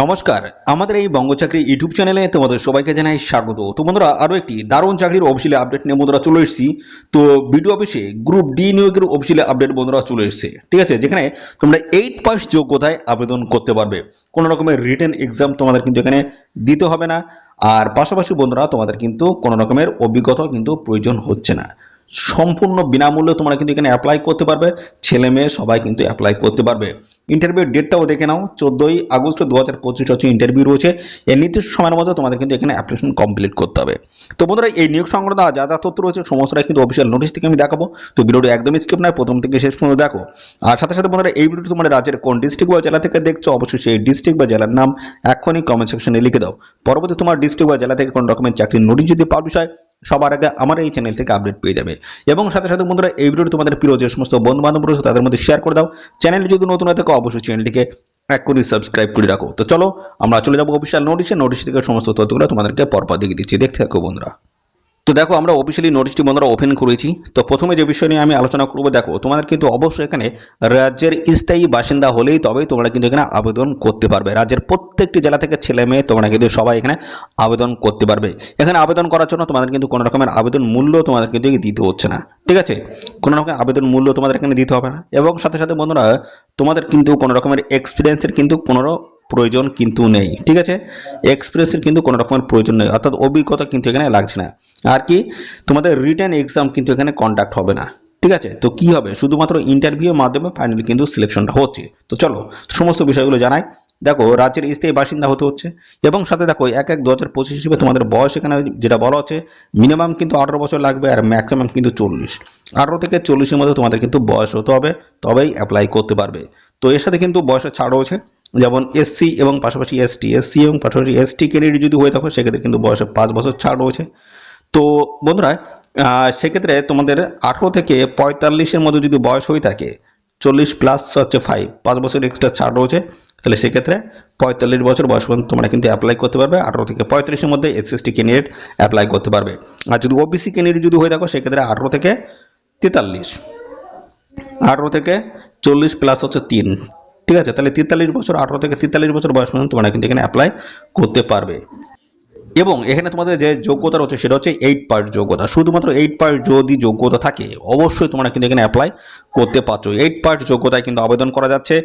নমস্কার, আমাদের এই বঙ্গচাকরি ইউটিউব চ্যানেলে তোমাদের সবাইকে জানাই স্বাগত। তো বন্ধুরা, আরও একটি দারুণ চাকরির অফিসিয়ালি আপডেট নিয়ে বন্ধুরা চলে এসেছি। তো ভিডিও অফিসে গ্রুপ ডি নিয়োগের অফিসিয়ালি আপডেট বন্ধুরা চলে এসেছে। ঠিক আছে, যেখানে তোমরা এইট পাস যোগ্যতায় আবেদন করতে পারবে। কোনো রকমের রিটেন এক্সাম তোমাদের কিন্তু এখানে দিতে হবে না। আর পাশাপাশি বন্ধুরা, তোমাদের কিন্তু কোনো রকমের অভিজ্ঞতাও কিন্তু প্রয়োজন হচ্ছে না। সম্পূর্ণ বিনামূল্যে তোমরা কিন্তু এখানে অ্যাপ্লাই করতে পারবে। ছেলে মেয়ে সবাই কিন্তু অ্যাপ্লাই করতে পারবে। ইন্টারভিউ ডেটটাও দেখে নাও। চোদ্দোই আগস্ট দু হাজার পঁচিশ হচ্ছে ইন্টারভিউ রয়েছে। এর নির্দিষ্ট সময়ের মধ্যে তোমাদের কিন্তু এখানে অ্যাপ্লিকেশন কমপ্লিট করতে হবে। তো বন্ধুরা, এই নিয়োগ সংক্রান্ত যা যা তথ্য রয়েছে, সমস্তটাই কিন্তু অফিসিয়াল নোটিশ থেকে আমি দেখাবো। তো ভিডিওটি একদমই স্কিপ নয়, প্রথম থেকে শেষ পর্যন্ত দেখো। আর সাথে সাথে বন্ধুরা, এই ভিডিওটি তোমাদের রাজ্যের কোন ডিস্ট্রিক্ট বা জেলা থেকে দেখছ, অবশ্যই সেই ডিস্ট্রিক্ট বা জেলার নাম এখনই কমেন্ট সেকশনে লিখে দাও। পরবর্তী তোমার ডিস্ট্রিক্ট বা জেলা থেকে কোনো রকমের চাকরির নোটিশ যদি পাবলিশ হয় সবার আগে আমার এই চ্যানেল থেকে আপডেট পেয়ে যাবে। এবং সাথে সাথে বন্ধুরা, এই ভিডিওটি তোমাদের প্রিয় যে সমস্ত বন্ধু বান্ধব রয়েছে, তাদের মধ্যে শেয়ার করে দাও। চ্যানেল যদি নতুন হয়ে থাকে, অবশ্যই চ্যানেলটিকে এক করে সাবস্ক্রাইব করে রাখো। তো চলো, আমরা চলে যাব অফিসিয়াল নোটিশে নোটিশ থেকে সমস্ত তথ্যগুলো তোমাদেরকে পরপর দেখে দিচ্ছি। দেখতে থাকো বন্ধুরা। তো দেখো, আমরা অফিসিয়ালি নোটিশটি বন্ধুরা ওপেন করেছি। তো প্রথমে যে বিষয় নিয়ে আমি আলোচনা করব, দেখো, তোমাদের কিন্তু অবশ্যই এখানে রাজ্যের স্থায়ী বাসিন্দা হলেই তবেই তোমরা কিন্তু এখানে আবেদন করতে পারবে। রাজ্যের প্রত্যেকটি জেলা থেকে ছেলে মেয়ে তোমরা কিন্তু সবাই এখানে আবেদন করতে পারবে। এখানে আবেদন করার জন্য তোমাদের কিন্তু কোনো রকমের আবেদন মূল্য তোমাদের কিন্তু দিতে হচ্ছে না। ঠিক আছে? কোনো রকমের আবেদন মূল্য তোমাদের এখানে দিতে হবে না। এবং সাথে সাথে বন্ধুরা, তোমাদের কিন্তু কোনো রকমের এক্সপিরিয়েন্সের কিন্তু কোনো প্রয়োজন কিন্তু নেই, ঠিক আছে? এক্সপিরিয়েন্সের কিন্তু কোনো রকমের প্রয়োজন নেই, অর্থাৎ অভিজ্ঞতা কিন্তু এখানে লাগছে না। আর কি, তোমাদের রিটার্ন এক্সাম কিন্তু এখানে কন্ডাক্ট হবে না, ঠিক আছে? তো কি হবে? শুধুমাত্র ইন্টারভিউর মাধ্যমে ফাইনালি কিন্তু সিলেকশনটা হচ্ছে। তো চলো, সমস্ত বিষয়গুলো জানাই। দেখো, রাজ্যের স্থায়ী বাসিন্দা হতে হচ্ছে এবং সাথে দেখো, এক এক দু হাজার পঁচিশ হিসেবে তোমাদের বয়স এখানে যেটা বলা হচ্ছে মিনিমাম কিন্তু আঠারো বছর লাগবে আর ম্যাক্সিমাম কিন্তু চল্লিশ। আঠারো থেকে চল্লিশের মধ্যে তোমাদের কিন্তু বয়স হতে হবে, তবেই অ্যাপ্লাই করতে পারবে। তো এর সাথে কিন্তু বয়সের ছাড় রয়েছে। যেমন এসসি এবং পাশাপাশি এসটি এসসি এবং পাশাপাশি এসটি ক্যান্ডিডেট যদি হয়ে থাকো, সেক্ষেত্রে কিন্তু বয়সে পাঁচ বছর ছাড় রয়েছে। তো বন্ধুরা সেক্ষেত্রে তোমাদের আঠেরো থেকে পঁয়তাল্লিশের মধ্যে যদি বয়স হয়ে থাকে, চল্লিশ প্লাস হচ্ছে ফাইভ পাঁচ বছর এক্সট্রা ছাড় রয়েছে, তাহলে সেক্ষেত্রে পঁয়তাল্লিশ বছর বয়স পর্যন্ত তোমরা কিন্তু অ্যাপ্লাই করতে পারবে, আঠেরো থেকে পঁয়তাল্লিশের মধ্যে এসএসটি ক্যান্ডিডেট অ্যাপ্লাই করতে পারবে। আর যদি ওবিসি ক্যান্ডিডেট যদি হয়ে থাকো, সেক্ষেত্রে আঠেরো থেকে তেতাল্লিশ, আঠেরো থেকে চল্লিশ প্লাস হচ্ছে তিন। ঠিক আছে, তাহলে তেতাল্লিশ বছর, আঠেরো থেকে তেতাল্লিশ বছর বয়স পর্যন্ত তোমরা কিন্তু এখানে অ্যাপ্লাই করতে পারবে। এবং এখানে তোমাদের যে যোগ্যতা রয়েছে, সেটা হচ্ছে এইট পার্ট যোগ্যতা। শুধুমাত্র এইট পার্ট যদি যোগ্যতা থাকে, অবশ্যই তোমরা কিন্তু এখানে অ্যাপ্লাই করতে পারছ। এইট পার্ট যোগ্যতায় কিন্তু আবেদন করা যাচ্ছে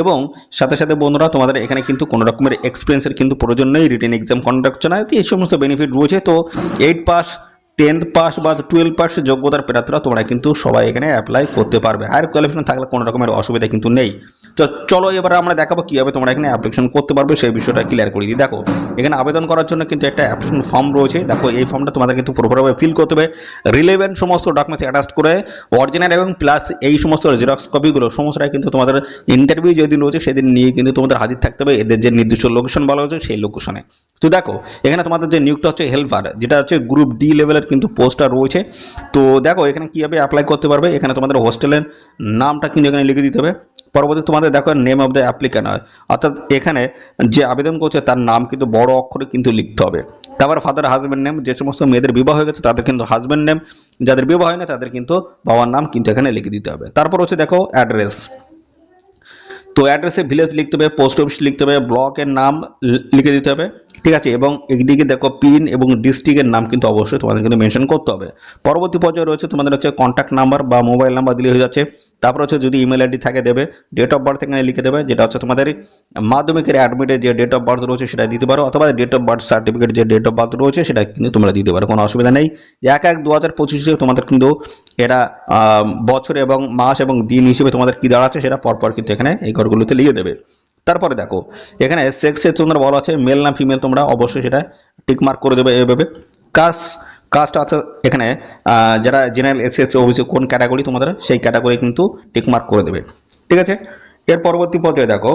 এবং সাথে সাথে বন্ধুরা, তোমাদের এখানে কিন্তু কোনো রকমের এক্সপিরিয়েন্সের কিন্তু প্রয়োজন নেই রিটেন এক্সাম কন্ডাক্ট না এই সমস্ত বেনিফিট রয়েছে। তো এইট পাস টেন্থ পাস বা টুয়েলভ পাস যোগ্যতার প্রার্থীরা তোমরা কিন্তু সবাই এখানে অ্যাপ্লাই করতে পারবে। হায়ার কোয়ালিফিকেশন থাকলে কোনো রকমের অসুবিধা কিন্তু নেই। তো চলো এবার আমরা দেখাবো কীভাবে তোমরা এখানে অ্যাপ্লিকেশন করতে পারবে, সেই বিষয়টা ক্লিয়ার করে দিই। দেখো, এখানে আবেদন করার জন্য কিন্তু একটা অ্যাপ্লিকেশন ফর্ম রয়েছে। দেখো, এই ফর্মটা তোমাদের কিন্তু পুরোপুরিভাবে ফিল করতে হবে। রিলেভেন্ট সমস্ত ডকুমেন্টস অ্যাটাচ করে অরিজিনাল এবং প্লাস এই সমস্ত জেরক্স কপিগুলো সমস্তটাই কিন্তু তোমাদের ইন্টারভিউ যেদিন রয়েছে, সেদিন নিয়ে কিন্তু তোমাদের হাজির থাকতে হবে। এদের যে নির্দিষ্ট লোকেশন বলা হয়েছে, সেই লোকেশনে তো দেখো, এখানে তোমাদের যে নিয়োগটা হচ্ছে হেল্পার যেটা হচ্ছে গ্রুপ ডি লেভেলের কিন্তু পোস্টটা রয়েছে। তো দেখো, এখানে কীভাবে অ্যাপ্লাই করতে পারবে? এখানে তোমাদের হোস্টেলের নামটা কিন্তু এখানে লিখে দিতে হবে। পরবর্তী তোমাদের দেখো নেম অফ দ্য অ্যাপ্লিক্যান্ট হয়। অর্থাৎ এখানে যে আবেদন করছে, তার নাম কিন্তু বড় অক্ষরে কিন্তু লিখতে হবে। তারপর ফাদার হাজব্যান্ড নেম যে সমস্ত মেয়েদের বিবাহ হয়ে গেছে, তাদের কিন্তু হাজব্যান্ড নেম যাদের বিবাহ হয় না তাদের কিন্তু বাবার নাম কিন্তু এখানে লিখে দিতে হবে। তারপর হচ্ছে দেখো অ্যাড্রেস তো অ্যাড্রেসে ভিলেজ লিখতে হবে পোস্ট অফিস লিখতে হবে ব্লকের নাম লিখে দিতে হবে। ঠিক আছে, এবং একদিকে দেখো পিন এবং ডিস্ট্রিক্টের নাম কিন্তু অবশ্যই তোমাদের কিন্তু মেনশন করতে হবে। পরবর্তী পর্যায়ে রয়েছে তোমাদের হচ্ছে কন্ট্যাক্ট নাম্বার বা মোবাইল নাম্বার দিলে হয়ে যাচ্ছে। তারপর হচ্ছে যদি ইমেল আইডি থাকে দেবে ডেট অফ বার্থ এখানে লিখে দেবে, যেটা হচ্ছে তোমাদের মাধ্যমিকের অ্যাডমিটের যে ডেট অফ বার্থ রয়েছে সেটা দিতে পারো, অথবা ডেট অফ বার্থ সার্টিফিকেট যে ডেট অফ বার্থ রয়েছে সেটা কিন্তু তোমরা দিতে পারো, কোনো অসুবিধা নেই। এক এক দু হাজার পঁচিশে তোমাদের কিন্তু এটা বছর এবং মাস এবং দিন হিসেবে তোমাদের কি দাঁড়াচ্ছে সেটা পরপর কিন্তু এখানে এই ঘরগুলোতে লিখে দেবে। তারপরে দেখো, এখানে সেক্সের তোমরা বলা আছে মেল না ফিমেল তোমরা অবশ্যই সেটা টিক মার্ক করে দেবে এভাবে। কাজ কাস্ট আছে এখানে যারা জেনারেল এস এস ওবিসি কোন ক্যাটাগরি তোমাদের, সেই ক্যাটাগরি কিন্তু টিক মার্ক করে দেবে। ঠিক আছে? এর পরবর্তী পর্যায়ে দেখো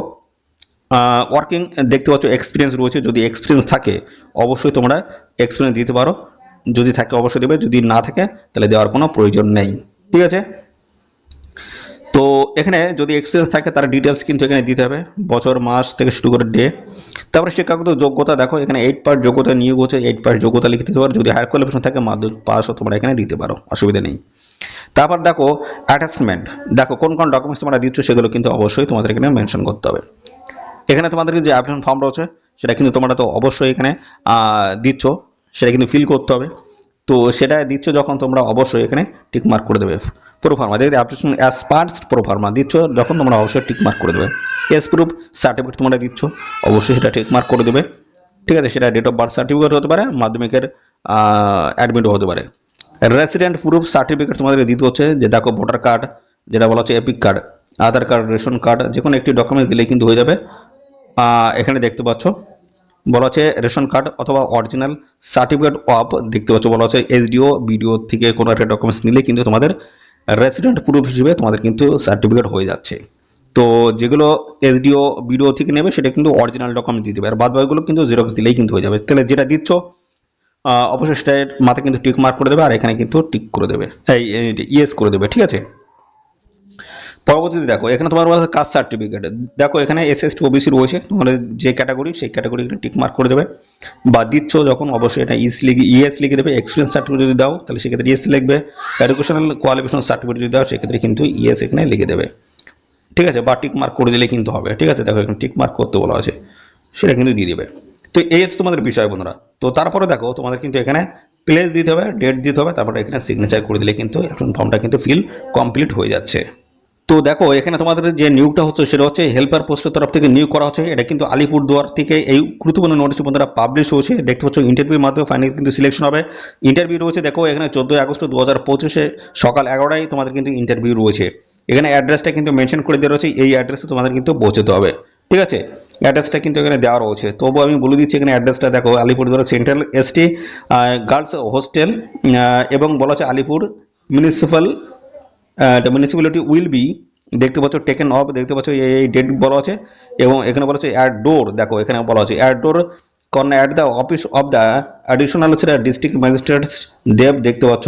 ওয়ার্কিং দেখতে পাচ্ছ এক্সপিরিয়েন্স রয়েছে। যদি এক্সপিরিয়েন্স থাকে, অবশ্যই তোমরা এক্সপিরিয়েন্স দিতে পারো। যদি থাকে, অবশ্যই দেবে। যদি না থাকে, তাহলে দেওয়ার কোনো প্রয়োজন নেই। ঠিক আছে? তো এখানে যদি এক্সপিরিয়েন্স থাকে, তার ডিটেলস কিন্তু এখানে দিতে হবে, বছর, মাস থেকে শুরু করে ডে তারপরে শিক্ষাগত যোগ্যতা দেখো, এখানে এইট পার্ট যোগ্যতা নিয়োগ হচ্ছে এইট পার্ট যোগ্যতা লিখে দিতে পারো। যদি হায়ার কোয়ালিফিকেশন থাকে, মাধ্যমিক পাসও তোমরা এখানে দিতে পারো, অসুবিধা নেই। তারপর দেখো অ্যাটাচমেন্ট দেখো, কোন কোন ডকুমেন্টস তোমরা দিচ্ছ, সেগুলো কিন্তু অবশ্যই তোমাদের এখানে মেনশন করতে হবে। এখানে তোমাদের যে অ্যাপ্লিকেশন ফর্ম রয়েছে, সেটা কিন্তু তোমরা তো অবশ্যই এখানে দিচ্ছ, সেটা কিন্তু ফিল করতে হবে। তো সেটা দিচ্ছ যখন তোমরা অবশ্যই এখানে টিক মার্ক করে দেবে। প্রো ফার্মা দেখবে application as parts pro forma দিচ্ছ, যখন তোমরা অবশ্যই টিক মার্ক করে দেবে। এস প্রুফ সার্টিফিকেট তোমরা দিচ্ছ, অবশ্যই সেটা টিক মার্ক করে দেবে। ঠিক আছে, সেটা ডেট অফ বার্থ সার্টিফিকেট হতে পারে, মাধ্যমিকের অ্যাডমিটও হতে পারে। রেসিডেন্ট প্রুফ সার্টিফিকেট তোমাদের দিতে হচ্ছে, যে দেখো ভোটার কার্ড যেটা বলা হচ্ছে EPIC card Aadhaar card ration card যে কোনো একটি ডকুমেন্ট দিলেই কিন্তু হয়ে যাবে। এখানে দেখতে পাচ্ছ, বলা হচ্ছে রেশন কার্ড অথবা অরিজিনাল সার্টিফিকেট অফ দেখতে পাচ্ছ বলা হচ্ছে এসডিও বিডিও থেকে কোনো একটা ডকুমেন্টস নিলে কিন্তু তোমাদের রেসিডেন্ট প্রুফ হিসেবে তোমাদের কিন্তু সার্টিফিকেট হয়ে যাচ্ছে। তো যেগুলো এসডিও বিডিও থেকে নেবে, সেটা কিন্তু অরিজিনাল ডকুমেন্ট দিতে হবে আর বাদ বাকিগুলো কিন্তু জেরক্স দিলেই কিন্তু হয়ে যাবে। তাহলে যেটা দিচ্ছ অবশ্যই সেটা মাথায় কিন্তু টিক মার্ক করে দেবে, আর এখানে কিন্তু টিক করে দেবে। এই ইয়েস করে দেবে, ঠিক আছে? পরবর্তীতে দেখো, এখানে তোমার কাস্ট সার্টিফিকেট দেখো, এখানে এস এস টি ওবিসি রয়েছে। তোমাদের যে ক্যাটাগরি সেই ক্যাটাগরি টিক মার্ক করে দেবে। বা দিচ্ছ যখন, অবশ্যই এটা ইস লিখে ইএস লিখে দেবে। এক্সপিরিয়েন্স সার্টিফিকেট যদি দাও, তাহলে সেক্ষেত্রে ইএস লিখবে। এডুকেশনাল কোয়ালিফিকেশন সার্টিফিকেট যদি দাও, সেক্ষেত্রে কিন্তু ইএস এখানে লিখে দেবে। ঠিক আছে? বা টিক মার্ক করে দিলে কিন্তু হবে। ঠিক আছে? দেখো, এখানে টিক মার্ক করতে বলা আছে সেটা কিন্তু দিয়ে দেবে। তো এই হচ্ছে তোমাদের বিষয়, বন্ধুরা। তো তারপরে দেখো, তোমাদের কিন্তু এখানে প্লেস দিতে হবে ডেট দিতে হবে। তারপরে এখানে সিগনেচার করে দিলে কিন্তু এখন ফর্মটা কিন্তু ফিল কমপ্লিট হয়ে যাচ্ছে। তো দেখো, এখানে তোমাদের যে নিয়োগটা হচ্ছে সেটা হচ্ছে হেল্পার পোস্টের তরফ থেকে নিয়োগ করা হচ্ছে। এটা কিন্তু আলিপুরদুয়ার থেকে এই গুরুত্বপূর্ণ নোটিশ বন্ধুরা পাবলিশ হয়েছে, দেখতে পাচ্ছ ইন্টারভিউর মাধ্যমে ফাইনাল কিন্তু সিলেকশন হবে। ইন্টারভিউ রয়েছে, দেখো, এখানে চোদ্দোই আগস্ট দু হাজার পঁচিশে সকাল এগারোটায় তোমাদের কিন্তু ইন্টারভিউ রয়েছে। এখানে অ্যাড্রেসটা কিন্তু মেনশন করে দেওয়া রয়েছে, এই অ্যাড্রেসে তোমাদের কিন্তু পৌঁছতে হবে। ঠিক আছে? অ্যাড্রেসটা কিন্তু এখানে দেওয়া রয়েছে। তবু আমি বলে দিচ্ছি, এখানে অ্যাড্রেসটা দেখো, Alipurduar central ST girls hostel এবং বলা হচ্ছে Alipur municipal the municipality will be দেখতে পাচ্ছ টেকেন অফ দেখতে পাচ্ছ এই ডেট বলা আছে, এবং এখানে বলা আছে অ্যাট ডোর দেখো এখানে বলা আছে at door corner at the office of the additional হচ্ছে ডিস্ট্রিক্ট ম্যাজিস্ট্রেট দেব দেখতে পাচ্ছ,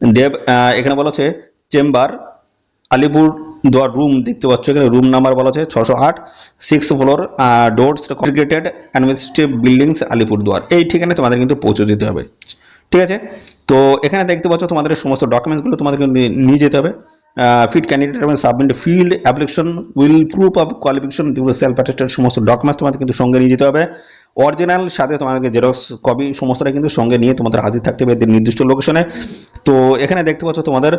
দেব এখানে বলা আছে চেম্বার আলিপুর দোয়ার রুম দেখতে পাচ্ছ, এখানে রুম নাম্বার বলা আছে ছশো আট six floor doors complicated administrative buildings Alipurduar, এই ঠিকানায় তোমাদের কিন্তু পৌঁছে দিতে হবে, ঠিক আছে? তো এখানে দেখতে পাচ্ছ তোমাদের সমস্ত ডকুমেন্টসগুলো তোমাদেরকে নিয়ে যেতে হবে। ফিট ক্যান্ডিডেট এবং submit field application will proof of qualification self attested সমস্ত ডকুমেন্টস তোমাদের কিন্তু সঙ্গে নিয়ে যেতে হবে। অরিজিনাল সাথে তোমাদেরকে জেরক্স কপি সমস্তটা কিন্তু সঙ্গে নিয়ে তোমাদের হাজির থাকতে হবে নির্দিষ্ট লোকেশনে তো এখানে দেখতে পাচ্ছ তোমাদের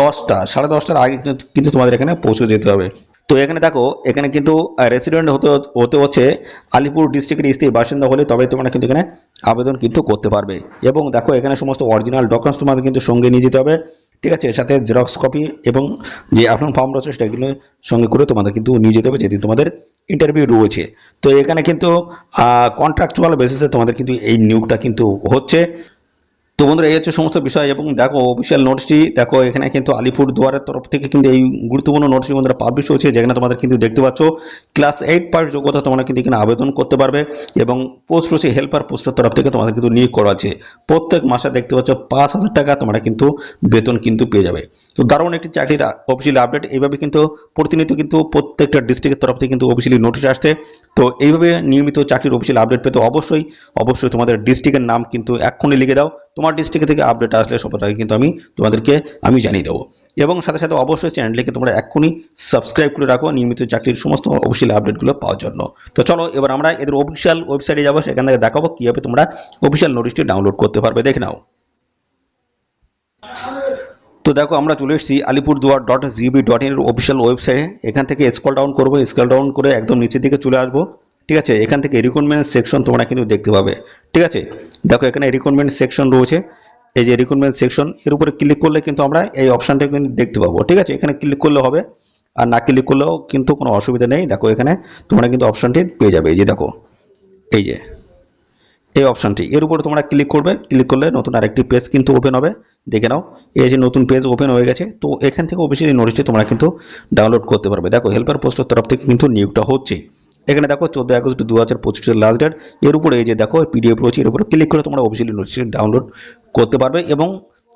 দশটা, সাড়ে দশটার আগে কিন্তু তোমাদের এখানে পৌঁছে যেতে হবে। তো এখানে দেখো, এখানে কিন্তু রেসিডেন্ট হতে হতে হচ্ছে আলিপুর ডিস্ট্রিক্টের স্থায়ী বাসিন্দা হলে তবে তোমরা কিন্তু এখানে আবেদন কিন্তু করতে পারবে। এবং দেখো, এখানে সমস্ত অরিজিনাল ডকুমেন্টস তোমাদের কিন্তু সঙ্গে নিয়ে যেতে হবে। ঠিক আছে সাথে জেরক্স কপি এবং যে আপনার ফর্ম রয়েছে সেটাগুলো সঙ্গে করে তোমাদের কিন্তু নিয়ে যেতে হবে, যেদিন তোমাদের ইন্টারভিউ রয়েছে। তো এখানে কিন্তু কন্ট্রাকচুয়াল বেসিসে তোমাদের কিন্তু এই নিয়োগটা কিন্তু হচ্ছে। তো বন্ধুরা, এই হচ্ছে সমস্ত বিষয় এবং দেখো অফিসিয়াল নোটসটি দেখো, এখানে কিন্তু আলিপুর দুয়ারের তরফ থেকে কিন্তু এই গুরুত্বপূর্ণ নোটিশটি বন্ধুরা পাবলিশ হয়েছে, যেখানে তোমাদের কিন্তু দেখতে পাচ্ছ ক্লাস এইট পাস যোগ্যতা তোমরা কিন্তু এখানে আবেদন করতে পারবে এবং পোস্ট রয়েছে হেল্পার পোস্টের তরফ থেকে তোমাদের কিন্তু নিয়োগ করা আছে। প্রত্যেক মাসে দেখতে পাচ্ছ, পাঁচ হাজার টাকা তোমরা কিন্তু বেতন কিন্তু পেয়ে যাবে। তো দারুণ একটি চাকরির অফিসিয়ালি আপডেট এইভাবে কিন্তু প্রতিনিয়ত কিন্তু প্রত্যেকটা ডিস্ট্রিক্টের তরফ থেকে কিন্তু অফিসিয়ালি নোটিশ আসছে। তো এইভাবে নিয়মিত চাকরির অফিসিয়াল আপডেট পেতে অবশ্যই অবশ্যই তোমাদের ডিস্ট্রিক্টের নাম কিন্তু এক্ষুনি লিখে দাও তোমার ডিস্ট্রিক্ট থেকে আপডেট আসলে সবার আগে কিন্তু আমি তোমাদেরকে আমি জানিয়ে দেবো। এবং সাথে সাথে অবশ্যই চ্যানেলটিকে তোমরা এক্ষুনি সাবস্ক্রাইব করে রাখো, নিয়মিত চাকরির সমস্ত অফিসিয়াল আপডেটগুলো পাওয়ার জন্য। তো চলো, এবার আমরা এদের অফিসিয়াল ওয়েবসাইটে যাব, সেখান থেকে দেখাবো কীভাবে তোমরা অফিসিয়াল নোটিশটি ডাউনলোড করতে পারবে। দেখে নাও। তো দেখো, আমরা চলে এসেছি আলিপুরদুয়ার ডট জিবি ডট ইনের অফিসিয়াল ওয়েবসাইটে এখান থেকে স্কল ডাউন করব স্কল ডাউন করে একদম নিচের দিকে চলে আসব। ঠিক আছে? এখান থেকে রিক্রুটমেন্ট সেকশন তোমরা কিন্তু দেখতে পাবে। ঠিক আছে? দেখো, এখানে রিক্রুটমেন্ট সেকশন রয়েছে। এই যে রিক্রুটমেন্ট সেকশন এর উপরে ক্লিক করলে কিন্তু আমরা এই অপশানটা কিন্তু দেখতে পাবো। ঠিক আছে? এখানে ক্লিক করলে হবে। আর না ক্লিক করলেও কিন্তু কোনো অসুবিধা নেই। দেখো, এখানে তোমরা কিন্তু অপশানটি পেয়ে যাবে। এই যে দেখো, এই যে, এই অপশনটি এর উপরে তোমরা ক্লিক করবে। ক্লিক করলে নতুন আরেকটি পেজ কিন্তু ওপেন হবে। দেখে নাও, এই যে নতুন পেজ ওপেন হয়ে গেছে। তো এখান থেকে অফিসিয়ালি নোটিশটি তোমরা কিন্তু ডাউনলোড করতে পারবে। দেখো হেল্পার পোস্টের তরফ থেকে কিন্তু নিয়োগটা হচ্ছে। এখানে দেখো চোদ্দ আগস্ট দু হাজার পঁচিশের লাস্ট ডেট এর উপরে এই যে দেখো পিডিএফ রয়েছে, এর উপরে ক্লিক করে তোমরা অফিসিয়ালি নোটিশটি ডাউনলোড করতে পারবে এবং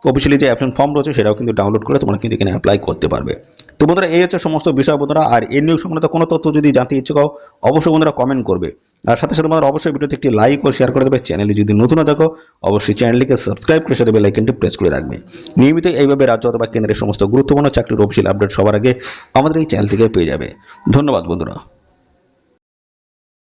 অফিসিয়ালি যে অ্যাপ্লিকেশন ফর্ম রয়েছে, সেটাও কিন্তু ডাউনলোড করে তোমরা কিন্তু এখানে অ্যাপ্লাই করতে পারবে। তো বন্ধুরা, এই হচ্ছে সমস্ত বিষয় বন্ধুরা, আর এই নিয়োগ সংক্রান্ত কোনো তথ্য যদি জানতে ইচ্ছুক হও অবশ্যই বন্ধুরা কমেন্ট করবে। আর সাথে সাথে আমাদের অবশ্যই ভিডিওতে একটি লাইক ও শেয়ার করে দেবে। চ্যানেলে যদি নতুন থাকো, অবশ্যই চ্যানেলটিকে সাবস্ক্রাইব করে সাথে বেল আইকনটি প্রেস করে রাখবে। নিয়মিত এইভাবে রাজ্য অথবা কেন্দ্রের সমস্ত গুরুত্বপূর্ণ চাকরির অফিসিয়াল আপডেট সবার আগে আমাদের এই চ্যানেল থেকে পেয়ে যাবে। ধন্যবাদ বন্ধুরা।